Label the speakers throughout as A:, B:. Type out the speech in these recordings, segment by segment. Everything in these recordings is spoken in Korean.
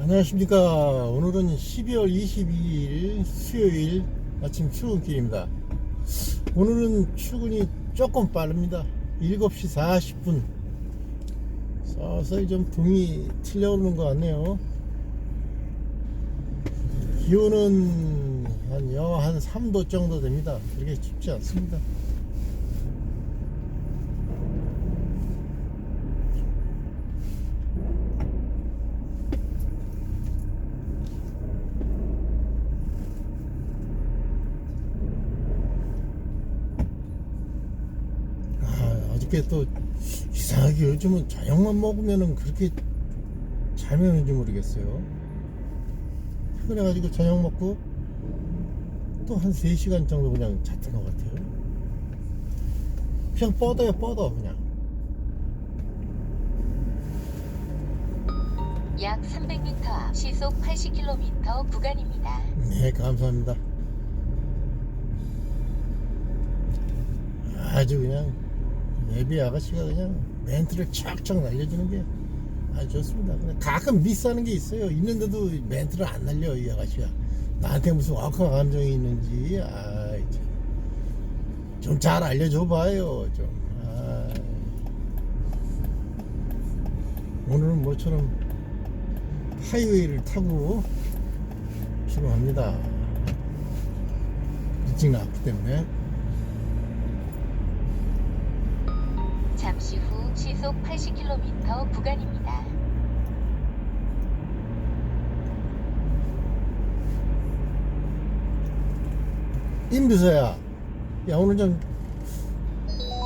A: 안녕하십니까. 오늘은 12월 22일 수요일 아침 출근길입니다. 오늘은 출근이 조금 빠릅니다. 7시 40분. 서서히 좀 붕이 틀려오는 것 같네요. 기온은 한 영하 한 3도 정도 됩니다. 그렇게 춥지 않습니다. 아, 어저께 또 이상하게 요즘은 저녁만 먹으면은 그렇게 잠이 오는지 모르겠어요. 피곤해가지고 저녁 먹고 또 한 3시간 정도 그냥 잤던 것 같아요. 그냥 뻗어요, 뻗어, 그냥.
B: 약 300m 앞 시속 80km 구간입니다.
A: 네, 감사합니다. 아주 그냥 내비 아가씨가 그냥 멘트를 척척 날려주는 게 아주 좋습니다. 가끔 미스하는 게 있어요. 있는데도 멘트를 안 날려 이 아가씨가 나한테 무슨 억하 감정이 있는지 좀잘 알려줘 봐요. 좀. 오늘은 모처럼 하이웨이를 타고 출발합니다. 일찍 나왔기 때문에
B: 시속 80km 구간입니다.
A: 임비서야 야 오늘 좀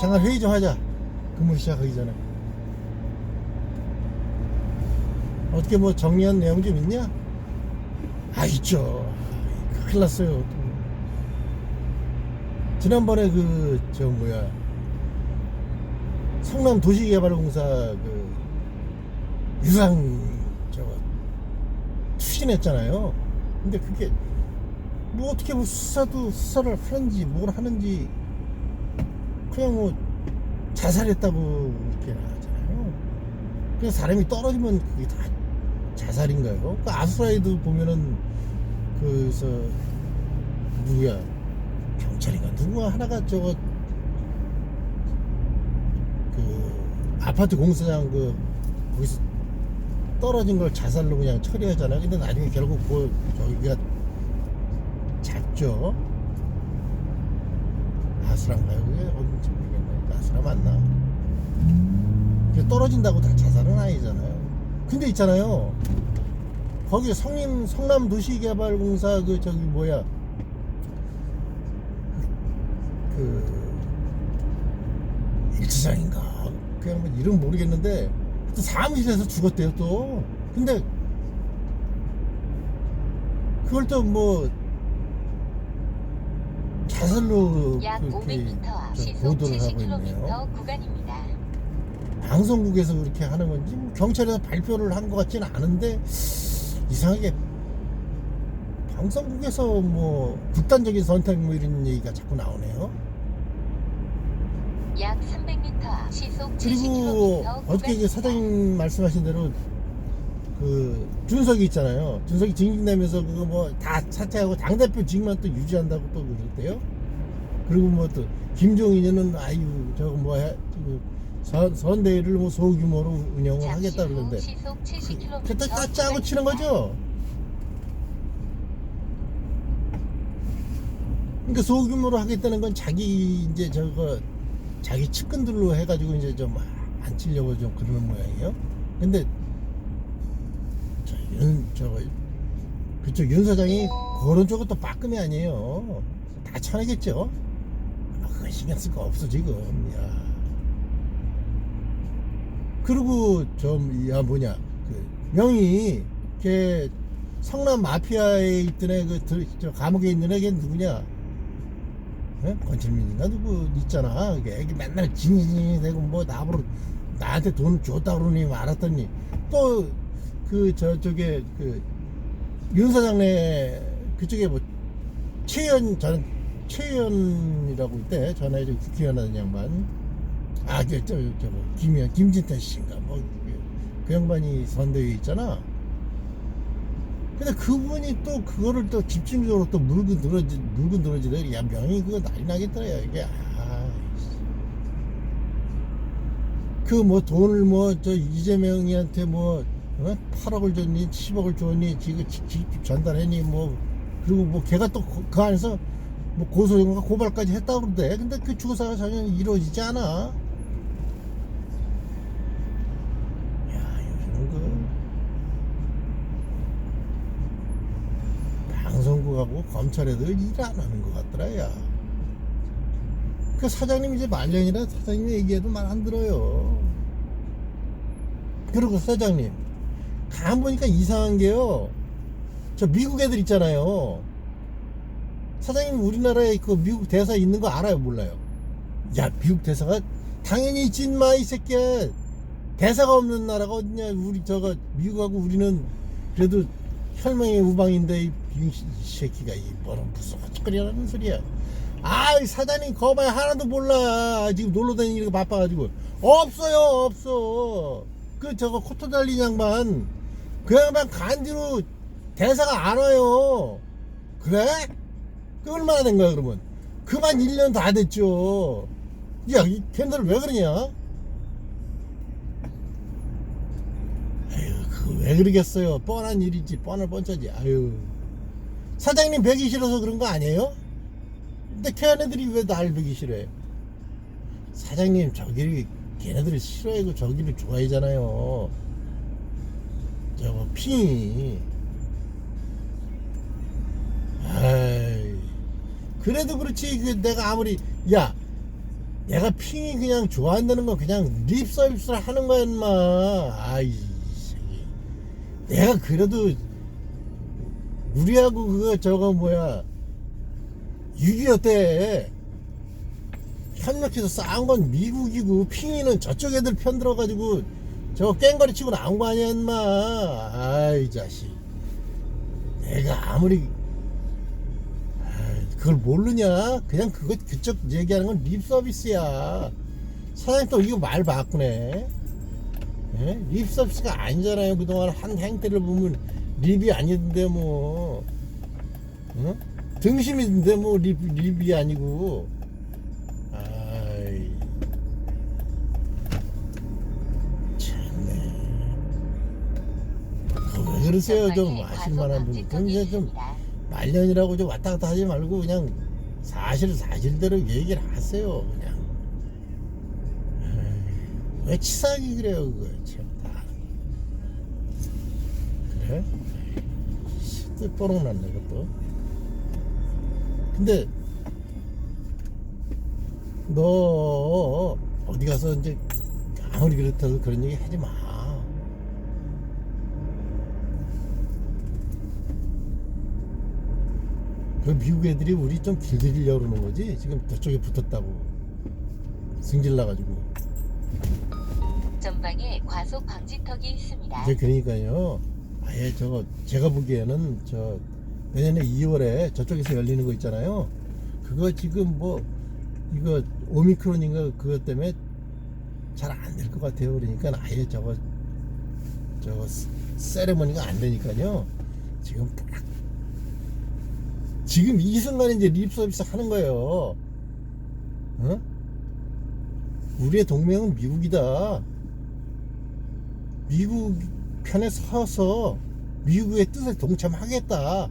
A: 잠깐 회의 좀 하자 근무 시작하기 전에 어떻게 뭐 정리한 내용 좀 있냐? 아 있죠 아, 큰일 났어요 또. 지난번에 그 저 뭐야 성남 도시개발공사 그 유상 저 추진했잖아요 근데 그게 뭐 어떻게 뭐 수사도 수사를 하는지 뭘 하는지 그냥 뭐 자살했다고 이렇게 하잖아요. 그래서 사람이 떨어지면 그게 다 자살인가요? 그 아수라에도 보면은 그서 누구야 경찰인가 누구 하나가 저거 그 아파트 공사장 그 거기서 떨어진 걸 자살로 그냥 처리하잖아요. 근데 나중에 결국 그 저기가 잡죠. 아수라인가요? 그게 어딘지 모르겠네. 아수라 맞나? 떨어진다고 다 자살은 아니잖아요. 근데 있잖아요. 거기 성림 성남 도시개발공사 그 저기 뭐야 그 일지장인가 그냥 뭐 이름 모르겠는데 또 사무실에서 죽었대요 또. 근데 그걸 또 뭐 자살로
B: 약
A: 그렇게
B: 500m
A: 앞저
B: 시속
A: 보도를 하고 있네요.
B: 70km 구간입니다.
A: 방송국에서 그렇게 하는 건지 뭐 경찰에서 발표를 한 것 같지는 않은데 이상하게 방송국에서 뭐 극단적인 선택 뭐 이런 얘기가 자꾸 나오네요.
B: 약 300m 앞 시속
A: 그리고
B: 70km
A: 어저께 그 사장님 말씀하신 대로 그 준석이 있잖아요. 준석이 징계 내면서 그거 뭐다 사퇴하고 당 대표 직만 또 유지한다고 또 그랬대요. 그리고 뭐 또 김종인은 아유 저거 뭐 해, 그 선, 선대위를 뭐 소규모로 운영을 하겠다 그러는데
B: 시속 70km
A: 그때 딱 짜고 치는 거죠. 그러니까 소규모로 하겠다는 건 자기 이제 저거 자기 측근들로 해가지고 이제 좀안 치려고 좀 그러는 모양이에요. 근데 저 윤, 저 그쪽 윤 사장이 그런 쪽은 또 빠끔이 아니에요. 다 쳐내겠죠. 아, 그건 신경 쓸 거 없어 지금. 야. 그리고 좀야 뭐냐 그 명이 걔 성남 마피아에 있던 애그 저 감옥에 있는 애걔 누구냐? 예? 권철민인가? 누구 있잖아. 애기 맨날 징징이 대고 뭐 나보러 나한테 돈 줬다 그러니 알았더니 또 그 저쪽에 그윤 사장네 그쪽에 뭐 최연 저는 최연이라고 있대. 전에 저 국회의원 하는 양반. 아저 저, 저, 뭐, 김현 김진태 씨인가? 뭐그 그 양반이 선대위에 있잖아 근데 그분이 또 그거를 또 집중적으로 또 물고 늘어지 물고 늘어지래 야 명이 그거 난리 나겠더라 야 이게. 그뭐 돈을 뭐 저 이재명이한테 뭐 어? 8억을 줬니? 10억을 줬니? 지금 지- 지- 전달했니? 뭐 그리고 뭐 걔가 또 그 안에서 뭐 고소인가 고발까지 했다고 그러대. 근데 그 주거사가 전혀 이루어지지 않아 야 요즘 그 방송국하고 검찰에도 일 안 하는 것 같더라 야. 그 사장님 이제 말년이라 사장님 얘기해도 말 안 들어요. 그리고 사장님 가만 보니까 이상한 게요. 저 미국 애들 있잖아요. 사장님 우리나라에 그 미국 대사 있는 거 알아요 몰라요? 야 미국 대사가 당연히 있지 마이 새끼야. 대사가 없는 나라가 어딨냐 우리 저거 미국하고 우리는 그래도 혈맹의 우방인데 이 새끼가 이 뭐는 무슨 헛짓거리라는 소리야. 아 이 사장님 거봐야 하나도 몰라. 지금 놀러 다니는 거 바빠가지고. 없어요 없어. 그 저거 코트 달린 양반. 그 양반 간지로 대사가 안 와요. 그래? 그 얼마나 된 거야 그러면? 그만 1년 다 됐죠. 야 이 걔네들 왜 그러냐? 아유, 그 왜 그러겠어요? 뻔한 일이지, 뻔할 뻔짜지. 아유. 사장님 뵈기 싫어서 그런 거 아니에요? 근데 걔네들이 왜 날 뵈기 싫어해? 사장님, 저기를, 걔네들이 싫어하고 저기를 좋아하잖아요. 저거, 핑이. 아이. 그래도 그렇지, 그 내가 아무리, 야, 내가 핑이 그냥 좋아한다는 건 그냥 립 서비스를 하는 거야, 인마. 아이. 내가 그래도 우리하고 그거 저거 뭐야? 6.25 때? 협력해서 싸운 건 미국이고 핑이는 저쪽 애들 편 들어가지고 저거 깽거리 치고 나온 거 아니야 인마. 아이 자식. 내가 아무리 그걸 모르냐? 그냥 그거 그쪽 얘기하는 건 립 서비스야. 사장님 또 이거 말 바꾸네. 예? 립 서비스가 아니잖아요. 그동안 한 행태를 보면 립이 아닌데 뭐 어? 등심인데 뭐 립, 립이 아니고. 아이. 참네. 그거 왜 그러세요? 좀 아실만한 분. 그럼 이제 좀 말년이라고 좀 왔다 갔다 하지 말고 그냥 사실 사실대로 얘기를 하세요 그냥. 왜 치사하게 그래요 그거 뜻보록 났네 그것도. 근데 너 어디 가서 이제 아무리 그렇다고 그런 얘기 하지 마. 그 미국 애들이 우리 좀 길들이려고 그러는 거지? 지금 저쪽에 붙었다고. 승질 나가지고.
B: 전방에 과속 방지턱이 있습니다.
A: 이제 그러니까요 아예 저거 제가 보기에는 저 내년에 2월에 저쪽에서 열리는 거 있잖아요. 그거 지금 뭐 이거 오미크론인가 그것 때문에 잘 안 될 것 같아요. 그러니까 아예 저거 저거 세- 세레머니가 안 되니까요. 지금 딱 지금 이 순간에 이제 립 서비스 하는 거예요. 어? 우리의 동맹은 미국이다. 미국 편에 서서 미국의 뜻에 동참하겠다.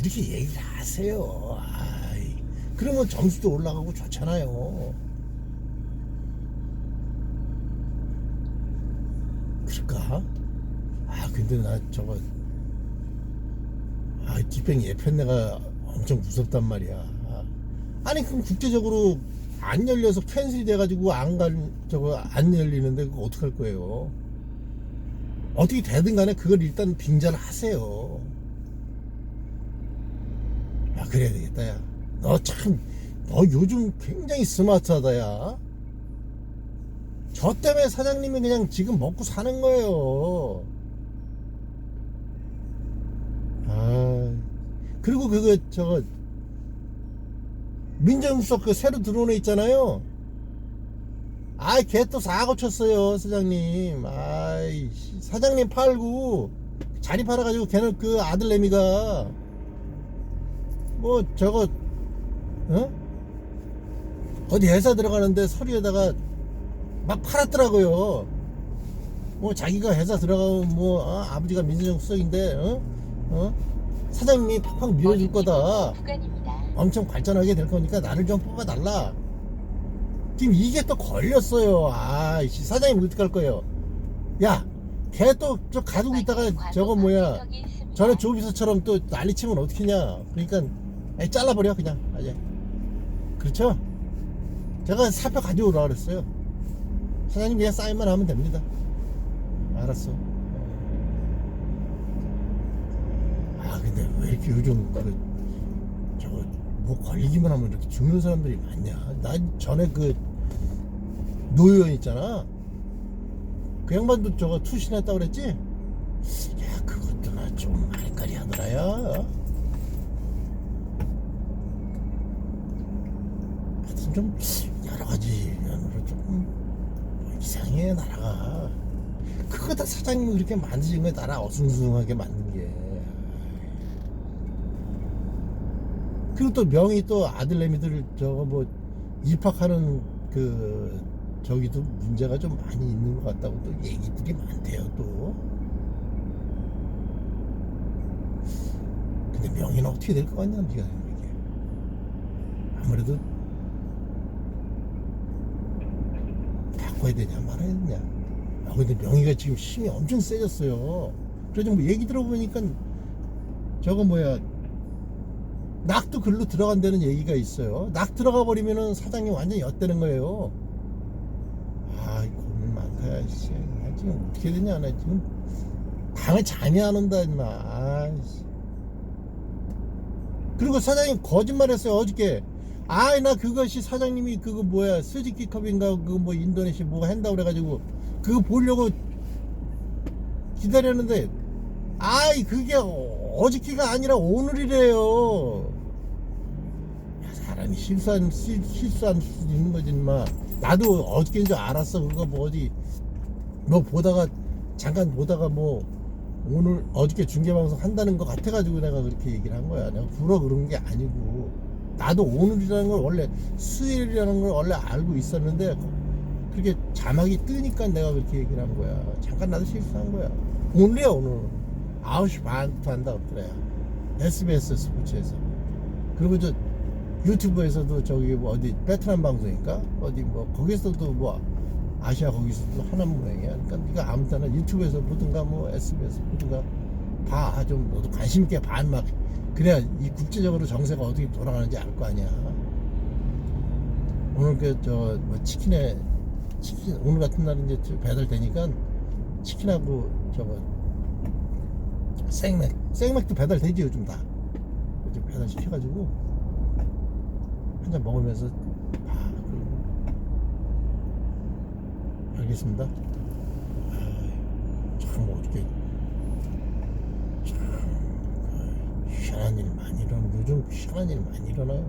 A: 이렇게 얘기를 하세요. 아이, 그러면 점수도 올라가고 좋잖아요. 그럴까? 아 근데 나 저거 아 뒷뱅 예편내가 엄청 무섭단 말이야. 아니 그럼 국제적으로 안 열려서 캔슬이 돼가지고 안 갈 저거 안 열리는데 그거 어떡할 거예요 어떻게 되든 간에 그걸 일단 빙자를 하세요. 야, 그래야 되겠다, 야. 너 참, 너 요즘 굉장히 스마트하다, 야. 저 때문에 사장님이 그냥 지금 먹고 사는 거예요. 아, 그리고 그거, 저거, 민정수석 그 새로 들어온 애 있잖아요. 아이, 걔 또 사고 쳤어요, 사장님. 아이, 씨, 사장님 팔고, 자 많이 팔아가지고 걔는 그 아들내미가 뭐 저거 어? 어디 회사 들어가는데 서류에다가 막 팔았더라고요. 뭐 자기가 회사 들어가면 뭐 어? 아버지가 민주정 수석인데 어? 어? 사장님이 팍팍 밀어줄 거다. 엄청 발전하게 될 거니까 나를 좀 뽑아달라. 지금 이게 또 걸렸어요. 아, 이 사장님 어떡할 거예요? 야, 걔 또 저 가지고 있다가 저거 뭐야? 전에 조비서처럼 또 난리 치면 어떡하냐? 그러니까 아예 잘라버려 그냥 아예. 그렇죠? 제가 사표 가져오라 그랬어요. 사장님 그냥 사인만 하면 됩니다. 알았어. 아 근데 왜 이렇게 요즘 그 저거 뭐 걸리기만 하면 이렇게 죽는 사람들이 많냐? 난 전에 그 노유연 있잖아. 그 양반도 저거 투신했다 그랬지? 야 그것도 나 좀 알까리 하더라 야. 하여튼 좀 여러 가지 면으로 조금 뭐 이상해 나라가. 그거 다 사장님이 그렇게 만드신 거야 나라 어숭숭하게 만든 게. 그리고 또 명의 또 아들내미들 저거 뭐 입학하는 그 저기도 문제가 좀 많이 있는 것 같다고 또 얘기들이 많대요 또. 근데 명의는 어떻게 될 것 같냐 네가 이게. 아무래도 바꿔야 되냐 말아야 되냐. 아 근데 명의가 지금 힘이 엄청 세졌어요. 그래서 뭐 얘기 들어보니까 저거 뭐야 낙도 글로 들어간다는 얘기가 있어요. 낙 들어가 버리면은 사장님 완전히 엿되는 거예요. 아, 이 고민 많다, 야, 씨. 나 지금 어떻게 되냐, 나 지금. 밤에 잠이 안 온다, 임마. 아, 씨. 그리고 사장님 거짓말 했어요, 어저께. 아이, 나 그것이 사장님이 그거 뭐야, 스즈키 컵인가, 그거 뭐 인도네시아 뭐 한다고 그래가지고, 그거 보려고 기다렸는데, 아이, 그게 어저께가 아니라 오늘이래요. 야, 사람이 실수한, 실- 실수한 있는 거지, 인마. 나도 어저께인 줄 알았어. 그거 뭐 어디, 뭐 보다가, 잠깐 보다가 뭐, 오늘, 어저께 중계방송 한다는 것 같아가지고 내가 그렇게 얘기를 한 거야. 내가 불어 그런 게 아니고. 나도 오늘이라는 걸 원래, 수요일이라는 걸 원래 알고 있었는데, 그렇게 자막이 뜨니까 내가 그렇게 얘기를 한 거야. 잠깐 나도 실수한 거야. 오늘이야, 오늘. 9시 반부터 한다고 그래. SBS 스포츠에서. 그리고 저 유튜브에서도 저기 뭐 어디 베트남 방송인가? 어디 뭐 거기서도 뭐 아시아 거기서도 하나문행이야 그러니까 네가 아무 때나 유튜브에서 보든가 뭐 SBS 보든가 봐. 좀 너도 관심 있게 반막 그래야 이 국제적으로 정세가 어떻게 돌아가는지 알 거 아니야. 오늘 그저 뭐 치킨에 치킨 오늘 같은 날 이제 저 배달되니까 치킨하고 저거 생맥 생맥도 배달되지 요즘 다 배달 시켜가지고 한 잔 먹으면서 아 알겠습니다. 아, 참 어떻게 참 그, 희한한 일 많이 일어나 요즘 희한한 일 많이 일어나요.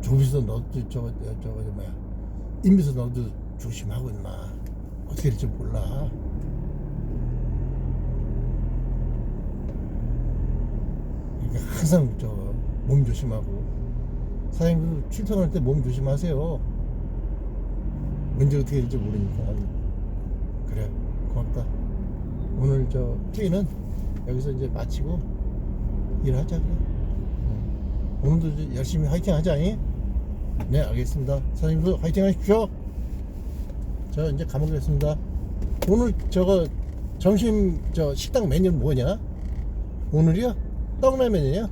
A: 조비서 너도 저거 저거 저 뭐야 임비서 너도 조심하고 임마 어떻게 될지 몰라. 이게 항상 저 몸 조심하고 사장님 출퇴근할 때 몸 조심하세요. 언제 어떻게 될지 모르니까 그래 고맙다. 오늘 저 회의는 여기서 이제 마치고 일하자 그래. 응. 오늘도 이제 열심히 화이팅 하자. 잉? 네 알겠습니다. 사장님도 화이팅 하십시오. 저 이제 가보겠습니다. 오늘 저거 점심 저 식당 메뉴는 뭐냐? 오늘이요? 떡라면이냐?